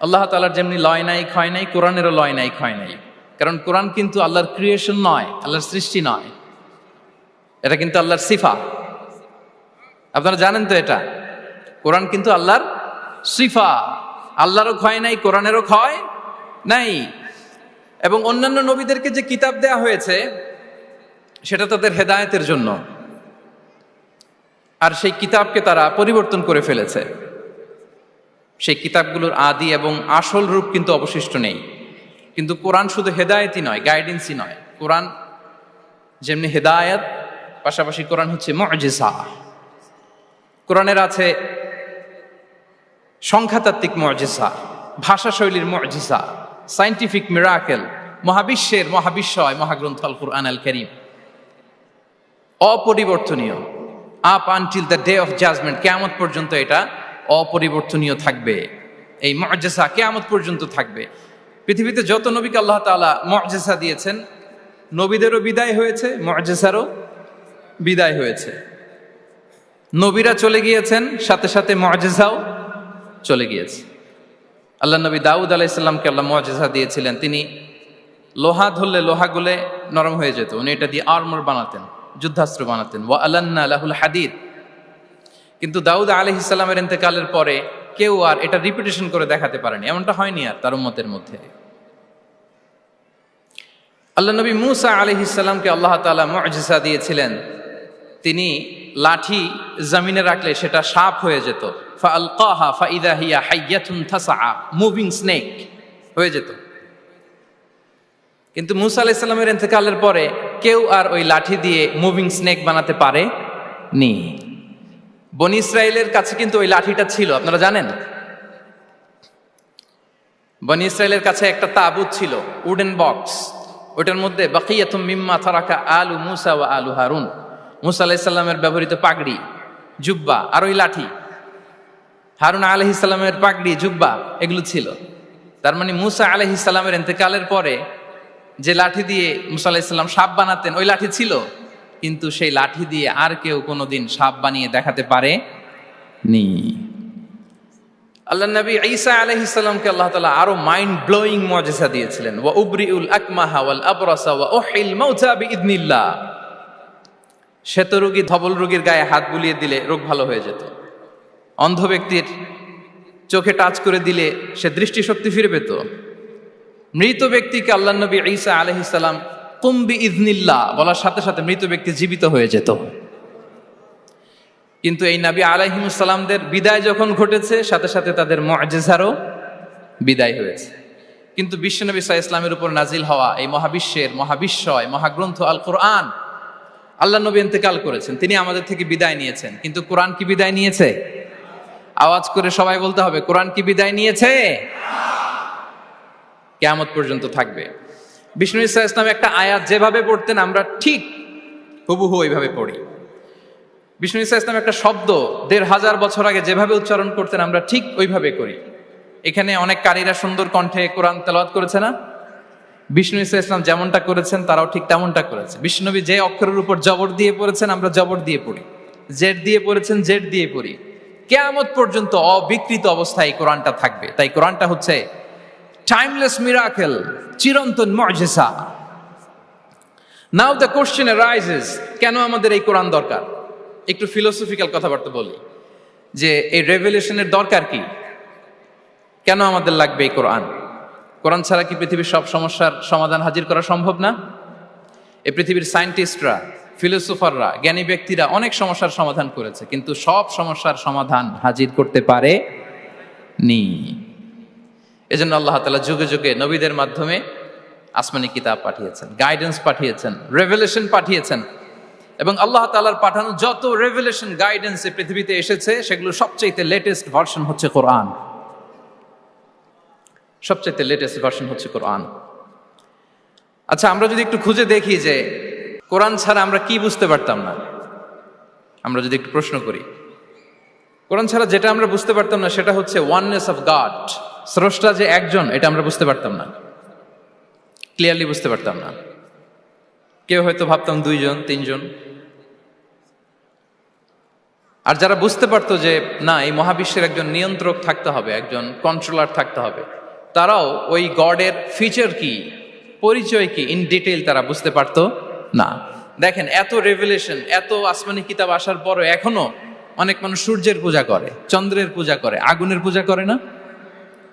আল্লাহ তালার যেমনি লয় নাই, ক্ষয় নাই, কোরআনেরও লয় নাই, ক্ষয় নাই। কারণ কোরআন কিন্তু আল্লাহর ক্রিয়েশন নয়, আল্লাহর সৃষ্টি নয়। এটা কিন্তু আল্লাহর সিফা। আপনারা জানেন তো এটা? কোরআন কিন্তু আল্লাহর সিফা। আল্লাহরও ক্ষয় নাই, কোরআনেরও ক্ষয় নাই। এবং অন্যান্য নবীদেরকে যে কিতাব দেয়া হয়েছে, সেটা তাদের হেদায়তের জন্য। আর সেই কিতাবকে তারা পরিবর্তন করে ফেলেছে। সেই কিতাবগুলোর আদি এবং আসল রূপ কিন্তু অবশিষ্ট নেই। কিন্তু কোরআন শুধু হেদায়েতই নয় গাইডেন্সই নয়। কোরআন যেমনি হেদায়েত, পাশাপাশি কোরআন হচ্ছে মজেসা কোরআনের আছে সংখ্যাতাত্ত্বিক মজেসা ভাষা শৈলীর মজেসা সাইন্টিফিক মিরাকেল মহাবিশ্বের মহাবিশ্বয় মহাগ্রন্থ আল কোরআন আল করিম অপরিবর্তনীয়। Up until the day of judgement কেয়ামত পর্যন্ত এটা অপরিবর্তনীয় থাকবে। এই মর্যাসা কেয়ামত পর্যন্ত থাকবে। পৃথিবীতে যত নবীকে আল্লাহ তাআলা মর্যাসা দিয়েছেন, নবীদেরও বিদায় হয়েছে মর্যাসারও বিদায় হয়েছে। নবীরা চলে গিয়েছেন, সাথে সাথে মর্যাসাও চলে গিয়েছে। আল্লাহ নবী দাউদ আলাইসাল্লামকে আল্লাহ মর্যাসা দিয়েছিলেন। তিনি লোহা ধরলে লোহা গুলে নরম হয়ে যেত। উনি এটা দিয়ে আর্মর বানাতেন। যুদ্ধাস্ত্র বানাতেন। ওয়া আলান্না আলাহুল হাদিদ। কিন্তু দাউদ আলহ ইসলামের ইন্তেকালের পরে কেউ আর এটা রিপিটেশন করে দেখাতে পারেনি। এমনটা হয়নি আর তার মতের মধ্যে। আল্লাহ নবী মুসা আলহ ইসলামকে আল্লাহ তালা মজিসা দিয়েছিলেন। তিনি লাঠি জমিনে রাখলে সেটা সাপ হয়ে যেত। ফা আলকাহা ফা ইদাহিয়া হাইয়াতুন থাসা মুভিং স্নেক হয়ে যেত। কিন্তু মুসা আলাইসাল্লামের ইন্তেকালের পরে কেউ আর ওই লাঠি দিয়ে মুভিং স্নেক বানাতে পারে নি বনি ইসরায়েলের কাছে কিন্তু ওই লাঠিটা ছিল, আপনারা জানেন? বনি ইসরায়েলের কাছে একটা তাবুত ছিল উডেন বক্স ওটার মধ্যে বাকিয়াতুম মিম্মা থারাকা আলু মুসা ওয়া আলু হারুন। মুসা আলাইসাল্লামের ব্যবহৃত পাগড়ি, জুব্বা আর ওই লাঠি। হারুন আলহিসাল্লামের পাগড়ি, জুব্বা, এগুলো ছিল। তার মানে মুসা আলহিসাল্লামের ইন্তেকালের পরে যে লাঠি দিয়ে মুসা আলাহিসাল্লাম সাপ বানাতেন, ওই লাঠি ছিল। কিন্তু সেই লাঠি দিয়ে আর কেউ কোনোদিন সাপ বানিয়ে দেখাতে পারে নি আল্লাহ নবী ঈসা আলাইহিসসালামকে আল্লাহ তাআলা আরও মাইন্ড ব্লোয়িং মুজিজা দিয়েছিলেন। ওয়া উবরিউল আকমাহা ওয়াল আবরাসা ওয়া উহিল মাউতা বিইذنিল্লাহ শ্বেত রোগী ধবল রোগীর গায়ে হাত বুলিয়ে দিলে রোগ ভালো হয়ে যেত। অন্ধ ব্যক্তির চোখে টাচ করে দিলে সে দৃষ্টিশক্তি ফিরে পেত। মৃত ব্যক্তিকে আল্লাহ নবী ঈসা আলাইহিসসালাম কুম্বি ইদনিল্লাহ বলার সাথে সাথে মৃত ব্যক্তি জীবিত হয়ে যেত। কিন্তু এই নাবি আলাইহিমুসালামদের বিদায় যখন ঘটেছে, সাথে সাথে তাদের মজেজারও বিদায় হয়েছে। কিন্তু বিশ্বনবী সাহা ইসলামের উপর নাজিল হওয়া এই মহাবিশ্বের মহাবিশ্বয়, মহাগ্রন্থ আল কোরআন আল্লাহ নবী ইন্তেকাল করেছেন। তিনি আমাদের থেকে বিদায় নিয়েছেন। কিন্তু কোরআন কি বিদায় নিয়েছে? আওয়াজ করে সবাই বলতে হবে, কোরআন কি বিদায় নিয়েছে? কেয়ামত পর্যন্ত থাকবে। বিষ্ণু ইসা ইসলাম একটা আয়াত যেভাবে পড়তেন, আমরা ঠিক হুবহু ওইভাবে পড়ি। বিষ্ণু ইসা ইসলাম একটা শব্দ দেড় হাজার বছর আগে যেভাবে উচ্চারণ করতেন, আমরা ঠিক ওইভাবে করি। এখানে অনেক কারীরা সুন্দর কণ্ঠে কোরআন তেলাওয়াত করেছে না? বিষ্ণু ইসা ইসলাম যেমনটা করেছেন, তারাও ঠিক তেমনটা করেছে। বিষ্ণুনবী যে অক্ষরের উপর জবর দিয়ে পড়েছেন, আমরা জবর দিয়ে পড়ি। জেড দিয়ে পড়েছেন জেড দিয়ে পড়ি। কেয়ামত পর্যন্ত অবিকৃত অবস্থায় কোরআনটা থাকবে। তাই কোরআনটা হচ্ছে টাইমলেস মিরাকেল চিরন্তন মর্জেসা নাও দ্য কোশ্চেন রাইজেস কেন আমাদের এই কোরআন দরকার? একটু ফিলোসফিক্যাল কথাবার্তা বলি। যে এই রেভলিউশনের দরকার কি? কেন আমাদের লাগবে এই কোরআন? কোরআন ছাড়া কি পৃথিবীর সব সমস্যার সমাধান হাজির করা সম্ভব না? এই পৃথিবীর সায়েন্টিস্টরা ফিলোসোফাররা জ্ঞানী ব্যক্তিরা অনেক সমস্যার সমাধান করেছে, কিন্তু সব সমস্যার সমাধান হাজির করতে পারে নি এজন্য আল্লাহ তালা যুগে যুগে নবীদের মাধ্যমে আসমানি কিতাব পাঠিয়েছেন গাইডেন্স পাঠিয়েছেন রেভেলেশন পাঠিয়েছেন। এবং আল্লাহ তালার পাঠানো যত রেভেলেশন গাইডেন্স পৃথিবীতে এসেছে, সেগুলো সবচাইতে লেটেস্ট ভার্সন হচ্ছে কোরআন সবচাইতে লেটেস্ট ভার্সন হচ্ছে কোরআন আচ্ছা আমরা যদি একটু খুঁজে দেখি যে কোরআন ছাড়া আমরা কি বুঝতে পারতাম না, আমরা যদি একটু প্রশ্ন করি। কোরআন ছাড়া যেটা আমরা বুঝতে পারতাম না, সেটা হচ্ছে ওয়াননেস অফ গড স্রষ্টা যে একজন, এটা আমরা বুঝতে পারতাম না। ক্লিয়ারলি বুঝতে পারতাম না। কেউ হয়তো ভাবতাম দুইজন, তিনজন। আর যারা বুঝতে পারতো যে, না, এই মহাবিশ্বের একজন নিয়ন্ত্রক থাকতে হবে, একজন কন্ট্রোলার থাকতে হবে, তারাও ওই গডের ফিচার কি, পরিচয় কি ইন ডিটেল তারা বুঝতে পারতো না। দেখেন, এত রেভেলেশন এত আসমানি কিতাব আসার পরও এখনও অনেক মানুষ সূর্যের পূজা করে, চন্দ্রের পূজা করে, আগুনের পূজা করে না?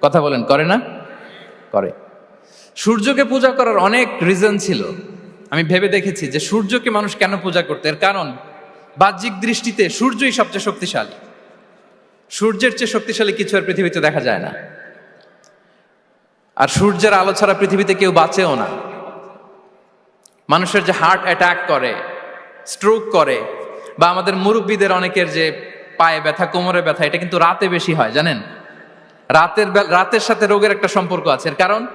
কথা বলেন, করে না? করে। সূর্যকে পূজা করার অনেক রিজন ছিল। আমি ভেবে দেখেছি যে সূর্যকে মানুষ কেন পূজা করতে? এর কারণ, বাহ্যিক দৃষ্টিতে সূর্যই সবচেয়ে শক্তিশালী। সূর্যের চেয়ে শক্তিশালী কিছু আর পৃথিবীতে দেখা যায় না। আর সূর্যের আলো ছাড়া পৃথিবীতে কেউ বাঁচেও না। মানুষের যে হার্ট অ্যাটাক করে স্ট্রোক করে, বা আমাদের মুরব্বীদের অনেকের যে পায়ে ব্যথা, কোমরে ব্যথা, এটা কিন্তু রাতে বেশি হয়, জানেন? রাতের রাতের সাথে রোগের একটা সম্পর্ক আছে। এর কারণ?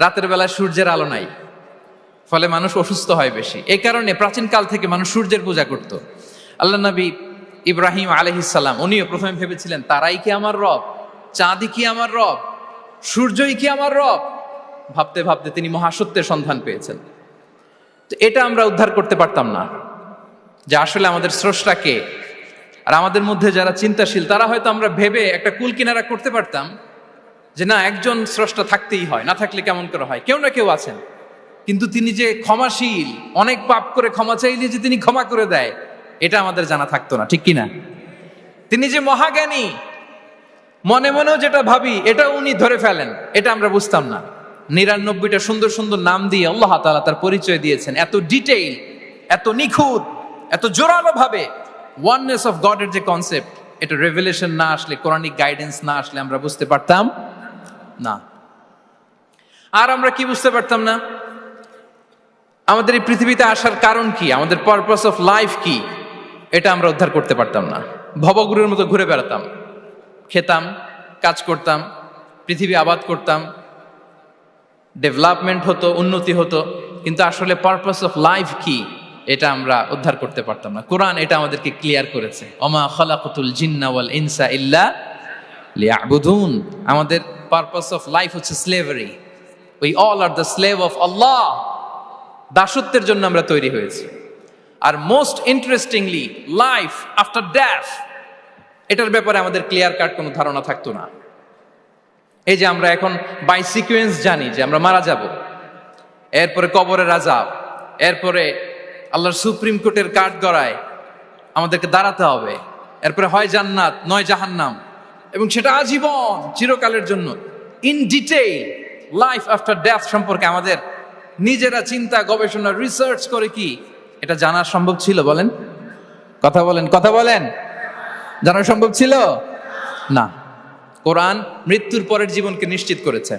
রাতের বেলায় সূর্যের আলো নাই। ফলে মানুষ অসুস্থ হয় বেশি। এই কারণে প্রাচীন কাল থেকে মানুষ সূর্যের পূজা করত। আল্লাহ নবী ইব্রাহিম আলহিসাল্লাম উনিও প্রথমে ভেবেছিলেন, তারাই কি আমার রব? চাঁদি কি আমার রব? সূর্যই কি আমার রব? ভাবতে ভাবতে তিনি মহাসত্যের সন্ধান পেয়েছেন। তো এটা আমরা উদ্ধার করতে পারতাম না। যে আসলে আমাদের স্রষ্টাকে আর আমাদের মধ্যে যারা চিন্তাশীল, তারা হয়তো আমরা ভেবে একটা কুল কিনারা করতে পারতাম যে না, একজন স্রষ্টা থাকতেই হয়, না থাকলে কেমন করে হয়? কেউ না কেউ আছেন। কিন্তু তিনি যে ক্ষমাশীল, অনেক পাপ করে ক্ষমা চাইলে যে তিনি ক্ষমা করে দেয়, এটা আমাদের জানা থাকতো না, ঠিক কিনা? তিনি যে মহাজ্ঞানী, মনে মনেও যেটা ভাবি এটা উনি ধরে ফেলেন, এটা আমরা বুঝতাম না। নিরানব্বইটা সুন্দর সুন্দর নাম দিয়ে আল্লাহ তাআলা তার পরিচয় দিয়েছেন। এত ডিটেইল, এত নিখুঁত, এত জোরালো ভাবে ওয়াননেস অফ গডের যে কনসেপ্ট এটা রেভেলেশন না আসলে কোরআনিক গাইডেন্স না আসলে আমরা বুঝতে পারতাম না। আর আমরা কি বুঝতে পারতাম না? আমাদের এই পৃথিবীতে আসার কারণ কি? আমাদের পারপাস অফ লাইফ কি? এটা আমরা উদ্ধার করতে পারতাম না। ভবগুরুর মতো ঘুরে বেড়াতাম। খেতাম, কাজ করতাম, পৃথিবী আবাদ করতাম। ডেভেলপমেন্ট হতো, উন্নতি হতো। কিন্তু আসলে পারপাস অফ লাইফ কি? এটা আমরা উদ্ধার করতে পারতাম না। কোরআন এটা আমাদেরকে ক্লিয়ার করেছে। অমা খলাকুতুল জিন্না ওয়াল ইনসা ইল্লা লিয়াবুদুন। আমাদের পারপাস অফ লাইফ হচ্ছে slavery we all are the slave of Allah দাসত্বের জন্য আমরা তৈরি হয়েছি। আর most interestingly life after death এটার ব্যাপারে আমাদের ক্লিয়ার কাট কোনো ধারণা থাকতো না। এই যে আমরা এখন বাই সিকুয়েন্স জানি যে আমরা মারা যাব। এরপরে কবরের আজাব এরপরে আল্লাহর সুপ্রিম কোর্টের কাঠ গড়ায় আমাদেরকে দাঁড়াতে হবে। এরপরে হয় জান্নাত, নয় জাহান্নাম। এবং সেটা আজীবন, চিরকালের জন্য। In detail life after death সম্পর্কে আমাদের নিজেরা চিন্তা, গবেষণা রিসার্চ করে কি? এটা জানা সম্ভব ছিল বলেন? কথা বলেন কথা বলেন। জানা সম্ভব ছিল? না। কোরআন মৃত্যুর পরের জীবনকে নিশ্চিত করেছে।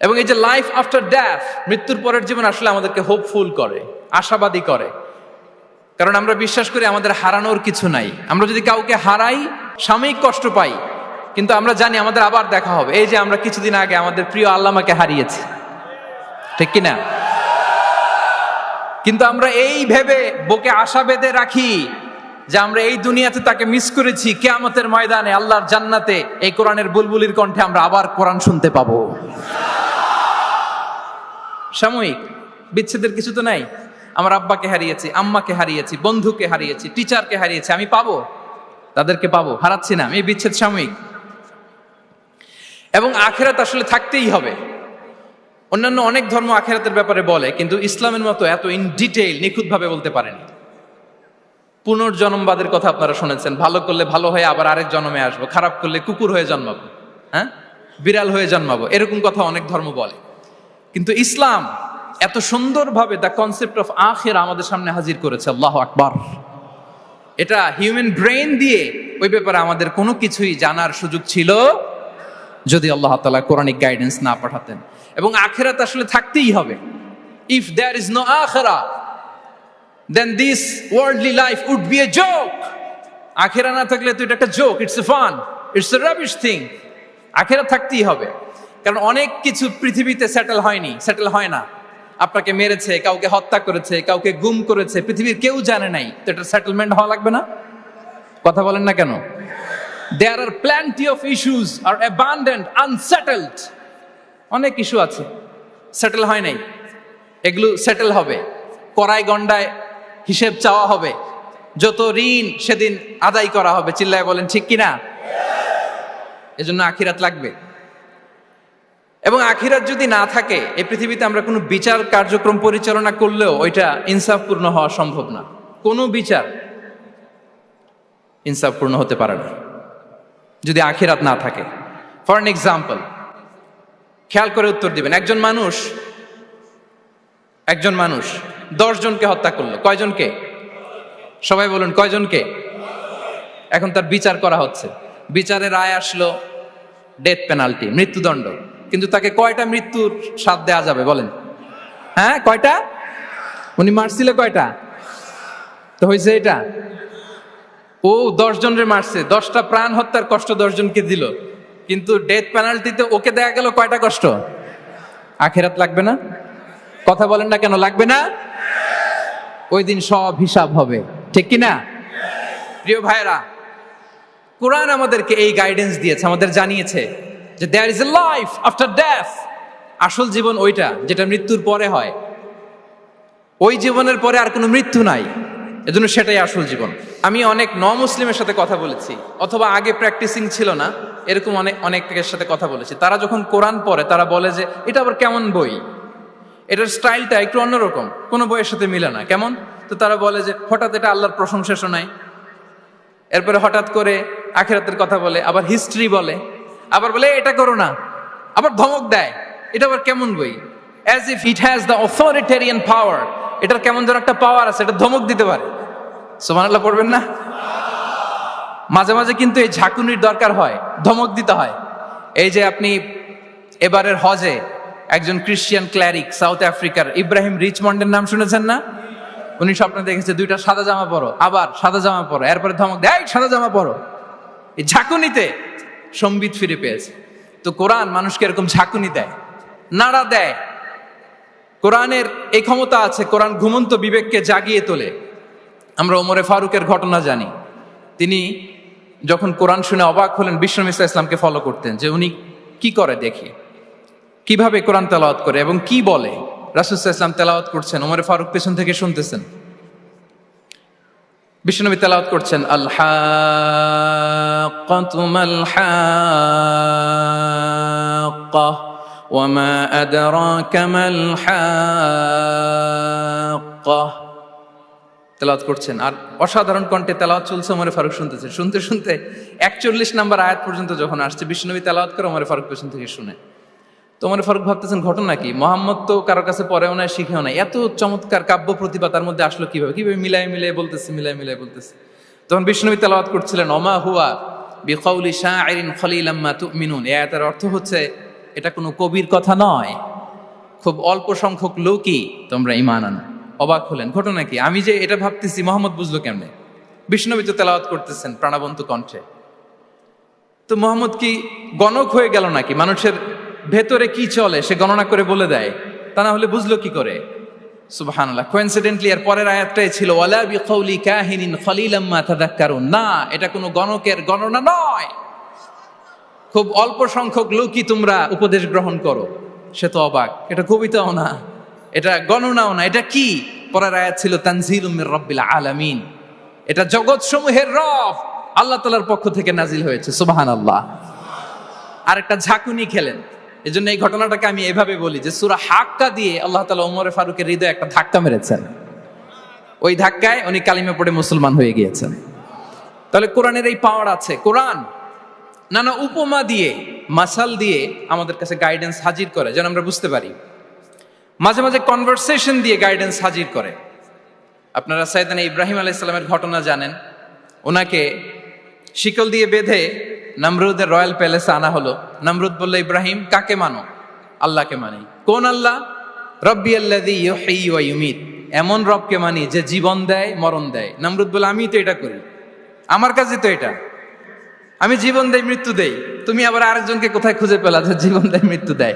এবং এই যে লাইফ আফটার ড্যাথ মৃত্যুর পরের জীবন আসলে আমাদেরকে হোপফুল করে। আশাবাদী করে। কারণ আমরা বিশ্বাস করি আমাদের হারানোর কিছু নাই। আমরা যদি কাউকে হারাই, সাময়িক কষ্ট পাই, কিন্তু আমরা জানি আমাদের আবার দেখা হবে। এই যে আমরা কিছুদিন আগে আমাদের প্রিয় আল্লামাকে হারিয়েছি। ঠিক কিনা? কিন্তু আমরা এই ভেবে বুকে আশা বেঁধে রাখি যে আমরা এই দুনিয়াতে তাকে মিস করেছি। কেয়ামতের ময়দানে, আল্লাহর জান্নাতে এই কোরআনের বুলবুলির কণ্ঠে আমরা আবার কোরআন শুনতে পাবো। সাময়িক, বিচ্ছেদের কিছু তো নাই। আমার আব্বাকে হারিয়েছি, আম্মাকে হারিয়েছি, বন্ধুকে হারিয়েছি, টিচারকে হারিয়েছি, আমি পাবো? তাদেরকে পাবো, হারাচ্ছি না এই বিচ্ছেদ সাময়িক। এবং আখেরাত আসলে থাকতেই হবে। অন্যান্য অনেক ধর্ম আখেরাতের ব্যাপারে বলে, কিন্তু ইসলামের মতো এত ইন ডিটেইল নিখুঁতভাবে বলতে পারেনি। পুনর্জন্মবাদের কথা আপনারা শুনেছেন, ভালো করলে ভালো হয়ে আবার আরেক জন্মে আসব, খারাপ করলে কুকুর হয়ে জন্মাবো হ্যাঁ? বিড়াল হয়ে জন্মাবো, এরকম কথা অনেক ধর্ম বলে। কিন্তু ইসলাম এত সুন্দরভাবে দ্য কনসেপ্ট অফ আখের আমাদের সামনে হাজির করেছে, আল্লাহ আকবার। এটা হিউম্যান ব্রেন দিয়ে ওই ব্যাপারে আমাদের কোনো কিছুই জানার সুযোগ ছিল যদি আল্লাহ তালা কোরআনিক গাইডেন্স না পাঠাতেন। এবং আখেরাত আসলে থাকতেই হবে। ইফ দেয়ার ইজ নো আখেরা then this worldly life would be a joke আখেরা না থাকলে তো এটা একটা joke it's a fun it's a rubbish thing আখেরা থাকতেই হবে। কারণ অনেক কিছু পৃথিবীতে সেটেল হয়নি সেটেল হয় না। আপনাকে মেরেছে, কাউকে হত্যা করেছে, কাউকে গুম করেছে, পৃথিবীর কেউ জানে নাই। তো এটা সেটেলমেন্ট হওয়া লাগবে না? কথা বলেন না কেন? There are plenty of issues are abundant unsettled অনেক ইস্যু আছে। সেটেল হয় নাই। এগুলো সেটেল হবে। কড়াই গন্ডায় হিসেব চাওয়া হবে। যত ঋণ সেদিন আদায় করা হবে। চিল্লায় বলেন, ঠিক কিনা? এজন্য আখিরাত লাগবে। এবং আখিরাত যদি না থাকে, এই পৃথিবীতে আমরা কোনো বিচার কার্যক্রম পরিচালনা করলেও ওইটা ইনসাফপূর্ণ হওয়া সম্ভব না। কোনো বিচার ইনসাফপূর্ণ হতে পারে না, যদি আখিরাত না থাকে। ফর অ্যান এক্সাম্পল খেয়াল করে উত্তর দিবেন। একজন মানুষ একজন মানুষ জনকে হত্যা করল। কয়জনকে? সবাই বলুন, কয়জনকে? এখন তার বিচার করা হচ্ছে। বিচারের রায় আসলো ডেথ পেনাল্টি মৃত্যুদণ্ড। কিন্তু তাকে কয়টা মৃত্যুর স্বাদ দেওয়া যাবে, বলেন? হ্যাঁ কয়টা? উনি মারছিল কয়টা? তো হয়েছে এটা। ও দশ জনের মারছে, দশটা প্রাণ হত্যার কষ্ট দশ জনকে দিল। কিন্তু ডেথ পেনাল্টিতে ওকে দেয়া গেল কয়টা কষ্ট? আখেরাত লাগবে না? কথা বলেন না কেন, লাগবে না? ওই দিন সব হিসাব হবে, ঠিক কি না? প্রিয় ভাইরা কোরআন আমাদেরকে এই গাইডেন্স দিয়েছে, আমাদের জানিয়েছে। যে there is a life after death আসল জীবন ওইটা, যেটা মৃত্যুর পরে হয়। ওই জীবনের পরে আর কোনো মৃত্যু নাই। এজন্য সেটাই আসল জীবন। আমি অনেক ন মুসলিমের সাথে কথা বলেছি, অথবা আগে প্র্যাকটিসিং ছিল না, এরকম অনেক, অনেকের সাথে কথা বলেছি। তারা যখন কোরআন পড়ে, তারা বলে যে, এটা আবার কেমন বই? এটার স্টাইলটা একটু অন্যরকম, কোনো বইয়ের সাথে মিলে না। কেমন? তো তারা বলে যে, হঠাৎ এটা আল্লাহর প্রশংসা শোনায়। এরপরে হঠাৎ করে আখেরাতের কথা বলে, আবার হিস্ট্রি বলে। আবার বলে এটা করো না। আবার ধমক দেয়। এটা আবার কেমন বই? As if it has the authoritarian power এটার কেমন যেন একটা পাওয়ার আছে, এটা ধমক দিতে পারে। সোমানাল্লাহ পড়বেন না? মাঝে মাঝে কিন্তু এই ঝাঁকুনির দরকার হয়, ধমক দিতে হয়। এই যে আপনি এবারের হজে একজন ক্রিশ্চিয়ান ক্ল্যারিক সাউথ আফ্রিকার ইব্রাহিম রিচমন্ডের নাম শুনেছেন না? উনি স্বপ্নে দেখেছে, দুইটা সাদা জামা পরো, আবার সাদা জামা পরো, এরপরে ধমক দেয় সাদা জামা পরো। এই ঝাঁকুনিতে সম্বিত ফিরে পেয়েছে। তো কোরআন মানুষকে এরকম ঝাঁকুনি দেয়, নাড়া দেয়। কোরআনের এই ক্ষমতা আছে, কোরআন ঘুমন্ত বিবেককে জাগিয়ে তোলে। আমরা ওমরে ফারুকের ঘটনা জানি। তিনি যখন কোরআন শুনে অবাক হলেন বিশ্বমিসা ইসলামকে ফলো করতেন যে উনি কি করে দেখি? কীভাবে কোরআন তেলাওয়াত করে এবং কি বলে? রাসুসাহ ইসলাম তেলাওয়াত করছেন, ওমরে ফারুক পেছন থেকে শুনতেছেন। বিশ্বনবী তেলাওয়াত করছেন আল্লাহ وما أدراك ما الحاقة তেলাওয়াত করছেন আর অসাধারণ কণ্ঠে তেলাওয়াত চলছে ওমরে ফারুক শুনতেছে শুনতে শুনতে একচল্লিশ নাম্বার আয়াত পর্যন্ত যখন আসছে বিষ্ণুনবী তেলাওয়াত করে ওমরে ফারুক পেছন থেকে শুনে তো ওমরে ফারুক ভাবতেছেন ঘটনা কি মোহাম্মদ তো কারোর কাছে পড়েও নাই শিখেও নাই এত চমৎকার কাব্য প্রতিভা তার মধ্যে আসলো কিভাবে কিভাবে মিলাই মিলাই বলতেছে মিলাই মিলাই বলতেছে তখন বিষ্ণুবী তেলাওয়াত করছিলেন অমা হুয়া বিকৌলি শাহরিন খলিলাম্মা তুমিনুন। এ আয়াতের অর্থ হচ্ছে, এটা কোনো কবির কথা নয়। খুব অল্প সংখ্যক লোকই তোমরা ইমান আনো। অবাক হলেন। ঘটনা কি? আমি যে এটা ভাবতেছি, মোহাম্মদ বুঝলো কেমনে? বিষ্ণবী তেলাওয়াত করতেছেন প্রাণবন্ত কণ্ঠে। তো মোহাম্মদ কি গণক হয়ে গেল নাকি? মানুষের ভেতরে কি চলে, সে গণনা করে বলে দেয়। তা না হলে বুঝলো কি করে? সুবহানাল্লাহ। কোইন্সিডেন্টলি এর পরের আয়াতটাই ছিল, ওয়ালা বিকৌলি কাহিনিন খলিলাম্মা তাদাক্কারুন। না, এটা কোনো গণকের গণনা নয়। খুব অল্প সংখ্যক লোকই তোমরা উপদেশ গ্রহণ করো। সে তো অবাক। এটা কবিতাও না। এটা গণনাও না। এটা কি? পরের আয়াত ছিল, তানজিলুম মির রব্বিল আলামিন। এটা জগৎ সমূহের রব আল্লাহ তালার পক্ষ থেকে নাজিল হয়েছে। সুবাহান আল্লাহ আর একটা ঝাঁকুনি খেলেন। এই জন্য এই ঘটনাটাকে আমি এভাবে বলি যে সুরা হাক্কা দিয়ে আল্লাহ তালা ওমরে ফারুকের হৃদয়ে একটা ধাক্কা মেরেছেন। ওই ধাক্কায় উনি কালিমে পড়ে মুসলমান হয়ে গিয়েছেন। তাহলে কোরআনের এই পাওয়ার আছে। কোরআন নানা উপমা দিয়ে, মাসাল দিয়ে আমাদের কাছে গাইডেন্স হাজির করে। যেন আমরা বুঝতে পারি। মাঝে মাঝে কনভারসেশন দিয়ে গাইডেন্স হাজির করে। আপনারা সাইদানা ইব্রাহিম আলাইসাল্লামের ঘটনা জানেন। ওনাকে শিকল দিয়ে বেঁধে নমরুদের রয়্যাল প্যালেসে আনা হলো। নমরুদ বলল, ইব্রাহিম, কাকে মানো? আল্লাহকে মানি। কোন আল্লাহ? রব্বি ইউমিত। এমন রবকে মানি যে জীবন দেয়, মরণ দেয়। নমরুদ বলে আমি তো এটা করি। আমার কাছে তো এটা। আমি জীবন দেই মৃত্যু দেই। তুমি আবার আরেকজনকে কোথায় খুঁজে পেলা যে জীবন দেয়, মৃত্যু দেয়?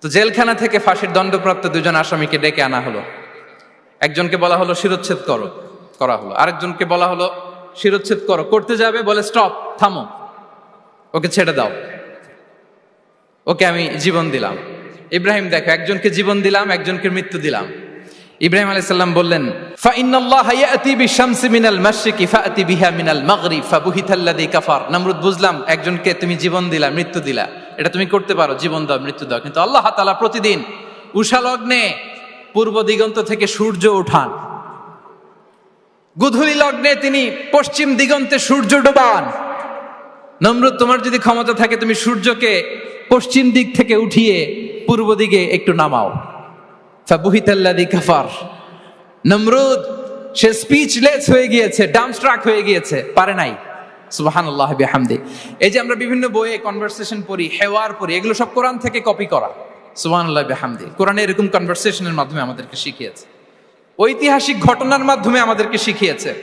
তো জেলখানা থেকে ফাঁসির দণ্ডপ্রাপ্ত দুজন আসামিকে ডেকে আনা হলো। একজনকে বলা হলো, শিরোচ্ছেদ করো। করা হলো। আরেকজনকে বলা হলো শিরোচ্ছেদ করো। করতে যাবে, বলে স্টপ থামো। ওকে ছেড়ে দাও। ওকে আমি জীবন দিলাম। ইব্রাহিম, দেখো, একজনকে জীবন দিলাম, একজনকে মৃত্যু দিলাম। ইব্রাহিম আলাইহিস সালাম বললেন নমরুদ, বুঝলাম, একজনকে তুমি জীবন দিলা, মৃত্যু দিলা। এটা তুমি করতে পারো, জীবন দাও, মৃত্যু দাও। কিন্তু আল্লাহ তাআলা প্রতিদিন উষা লগ্নে পূর্ব দিগন্ত থেকে সূর্য ওঠান গুধুলি লগ্নে তিনি পশ্চিম দিগন্তে সূর্য ডোবান নমরুদ, তোমার যদি ক্ষমতা থাকে, তুমি সূর্যকে পশ্চিম দিক থেকে উঠিয়ে পূর্ব দিকে একটু নামাও। কাফার। নমরুদ, সে স্পিচলেস হয়ে গিয়েছে ডামস্ট্রাক হয়ে গিয়েছে, পারে নাই। সুবহানাল্লাহ, বিহামদি। এই যে আমরা বিভিন্ন বইয়ে কনভারসেশন পড়ি, হেওয়ার পড়ি, এগুলো সব কোরআন থেকে কপি করা। সুবহানাল্লাহ, বিহামদি। কোরআনে এরকম কনভারসেশনের মাধ্যমে আমাদেরকে শিখিয়েছে। ঐতিহাসিক ঘটনার মাধ্যমে আমাদেরকে শিখিয়েছে।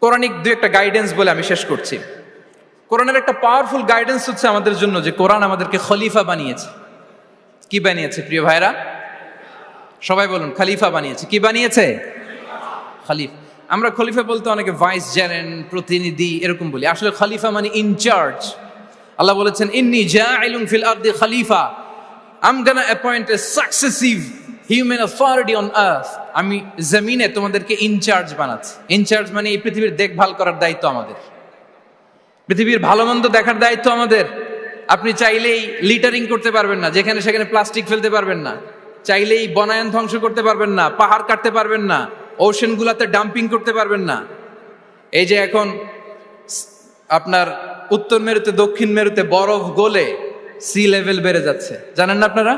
কোরআনিক দু একটা গাইডেন্স বলে আমি শেষ করছি। কোরআনের একটা পাওয়ারফুল গাইডেন্স হচ্ছে আমাদের জন্য যে কোরআন আমাদেরকে খলিফা বানিয়েছে। কি বানিয়েছে প্রিয় ভাইরা সবাই বলুন, খলিফা বানিয়েছে। কি বানিয়েছে? খলিফ। আমরা খলিফা বলতে অনেকে ভাইস জেনেন প্রতিনিধি এরকম বলি। আসলে খলিফা মানে ইনচার্জ আল্লাহ বলেছেন, ইন্নি জাইলুম ফিল আরদি খলিফা। I'm gonna appoint a successive human authority on earth আমি জমিনে তোমাদেরকে ইনচার্জ বানাচ্ছি। ইনচার্জ মানে এই পৃথিবীর দেখভাল করার দায়িত্ব আমাদের। পৃথিবীর ভালো মন্দ দেখার দায়িত্ব আমাদের। আপনি চাইলেই লিটারিং করতে পারবেন না, যেখানে সেখানে প্লাস্টিক ফেলতে পারবেন না। চাইলেই বনায়ন ধ্বংস করতে পারবেন না, পাহাড় কাটতে পারবেন না ওশন গুলাতে ডাম্পিং করতে পারবেন না। এই যে এখন আপনার উত্তর মেরুতে, দক্ষিণ মেরুতে বরফ গলে সি লেভেল বেড়ে যাচ্ছে। জানেন না আপনারা?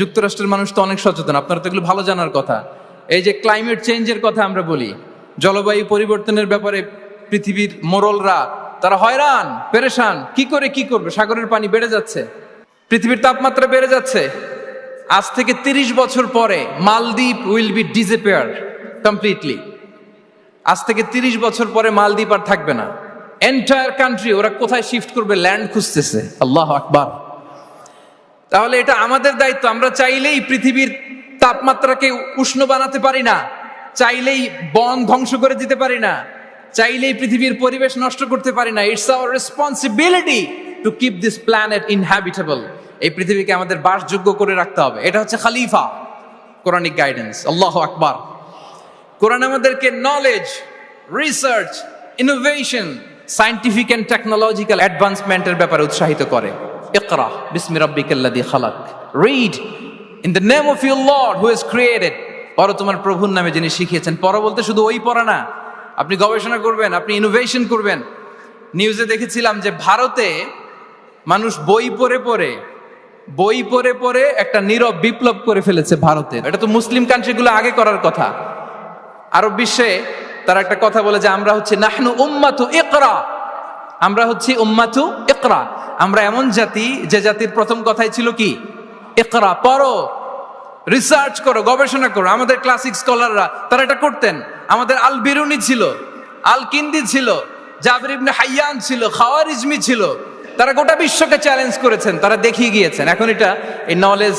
যুক্তরাষ্ট্রের মানুষ তো অনেক সচেতন, আপনারা তো এগুলো ভালো জানার কথা। এই যে ক্লাইমেট চেঞ্জের কথা আমরা বলি, জলবায়ু পরিবর্তনের ব্যাপারে পৃথিবীর মোরলরা, তারা হয়রান, পেরেশান, কি করে কি করবে? সাগরের পানি বেড়ে যাচ্ছে, পৃথিবীর তাপমাত্রা বেড়ে যাচ্ছে। আজ থেকে তিরিশ বছর পরে মালদ্বীপ উইল বি ডিসেপেয়ার কমপ্লিটলি আজ থেকে তিরিশ বছর পরে মালদ্বীপ আর থাকবে না। এন্টায়ার কান্ট্রি ওরা কোথায় শিফট করবে? ল্যান্ড খুঁজতেছে। আল্লাহ আকবার। তাহলে এটা আমাদের দায়িত্ব। আমরা চাইলেই পৃথিবীর তাপমাত্রাকে উষ্ণ বানাতে পারি না, চাইলেই বন ধ্বংস করে দিতে পারি না, চাইলেই পৃথিবীর পরিবেশ নষ্ট করতে পারি না। It's our responsibility to keep this planet inhabitable এই পৃথিবীকে আমাদের বাসযোগ্য করে রাখতে হবে। এটা হচ্ছে খালিফা, কোরআনিক গাইডেন্স আল্লাহ আকবার। কোরআন আমাদেরকে knowledge research innovation scientific and technological অ্যাডভান্সমেন্টের ব্যাপারে উৎসাহিত করে। ইকরা, বিসমি রাব্বিকাল্লাযী খালাক। Read in the name of your lord who is created পড়ো তোমার প্রভুর নামে যিনি শিখিয়েছেন। পড়ো বলতে শুধু ওই পড়া না। আপনি গবেষণা করবেন, আপনি ইনোভেশন করবেন। নিউজে দেখেছিলাম যে ভারতে মানুষ বই পড়ে পড়ে, বই পড়ে পড়ে একটা নীরব বিপ্লব করে ফেলেছে ভারতে। এটা তো মুসলিম কান্ট্রিগুলো আগে করার কথা। আরব বিশ্বে তারা একটা কথা বলে যে, আমরা হচ্ছে নাহনু উম্মাতু ইকরা। আমরা হচ্ছে উম্মাতু একরা আমরা এমন জাতি, যে জাতির প্রথম কথাই ছিল কি? একরা পড়ো রিসার্চ করো, গবেষণা করো। আমাদের ক্লাসিক স্কলাররা তারা এটা করতেন। আমাদের আল বিরুনি ছিল আল কিন্দি ছিল, জাবির ইবনে হাইয়ান ছিল, খাওয়ারিজমি ছিল। তারা গোটা বিশ্বকে চ্যালেঞ্জ করেছেন, তারা দেখিয়ে গিয়েছেন। এখন এটা এই নলেজ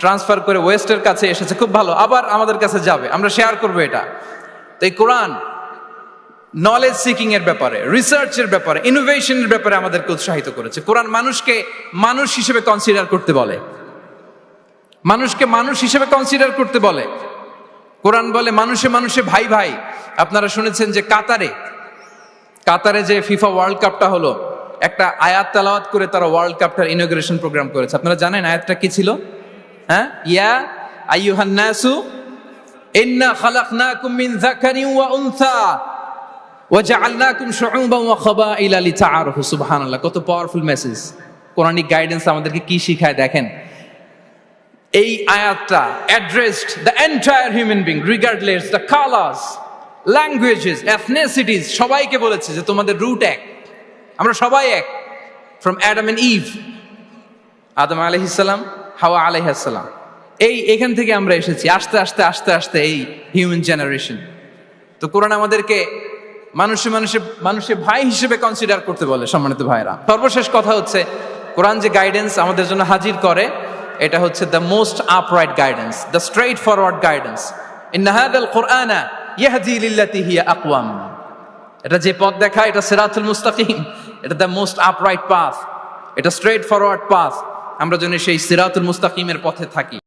ট্রান্সফার করে ওয়েস্টের কাছে এসেছে, খুব ভালো। আবার আমাদের কাছে যাবে, আমরা শেয়ার করব এটা। তো এই কোরআন নলেজ সিকিং এর ব্যাপারে রিসার্চের ব্যাপারে ইনোভেশনের ব্যাপারে আমাদেরকে উৎসাহিত করেছে। কোরআন মানুষকে মানুষ হিসেবে কনসিডার করতে বলে। মানুষকে মানুষ হিসেবে কনসিডার করতে বলে। কোরআন বলে, মানুষে মানুষে, ভাই ভাই। আপনারা শুনেছেন যে কাতারে কাতারে যে ফিফা ওয়ার্ল্ড কাপটা হলো, একটা আয়াত তালাওয়াত করে তারা ওয়ার্ল্ড কাপটার ইনোগ্রেশন প্রোগ্রাম করেছে। আপনারা জানেন আয়াতটা কি ছিল? হ্যাঁ? ইয়া আইয়ুহান নাসু, ইন্না খালাকনাকুম মিন যাকারিন ওয়া উনসা। ওয়া জাআলনাকুম শুউবান ওয়া খাবাইলা লিতাআরাফু, সুবহানাল্লাহ। কত পাওয়ারফুল মেসেজ কোরআনিক গাইডেন্স আমাদেরকে কি শিখায় দেখেন? এই আয়াতটা addressed the entire human being regardless the colours languages ethnicities সবাইকে বলেছে যে তোমাদের রুট এক। আমরা সবাই এক। ফ্রম অ্যাডাম এন্ড ইভ আদম আলহিসাল্লাম হাওয়া আলহিসাল্লাম এই এখান থেকে আমরা এসেছি। আস্তে আস্তে আস্তে আস্তে এই হিউম্যান জেনারেশন তো কোরআন আমাদেরকে মানুষে মানুষে মানুষের ভাই হিসেবে কনসিডার করতে বলে সম্মানিত ভাইরা সর্বশেষ কথা হচ্ছে, কোরআন যে গাইডেন্স আমাদের জন্য হাজির করে, এটা হচ্ছে the most upright guidance the straightforward guidance in হাদাল কোরআনা ইয়াহদি লিল্লাতি হিয়া আকওয়াম। এটা যে পথ দেখা এটা সিরাতুল মুস্তাকিম, এটা দ্য মোস্ট আপরাইট পাথ এটা স্ট্রেট ফরওয়ার্ড পাথ আমরা যেন সেই সিরাতুল মুস্তাকিমের পথে থাকি।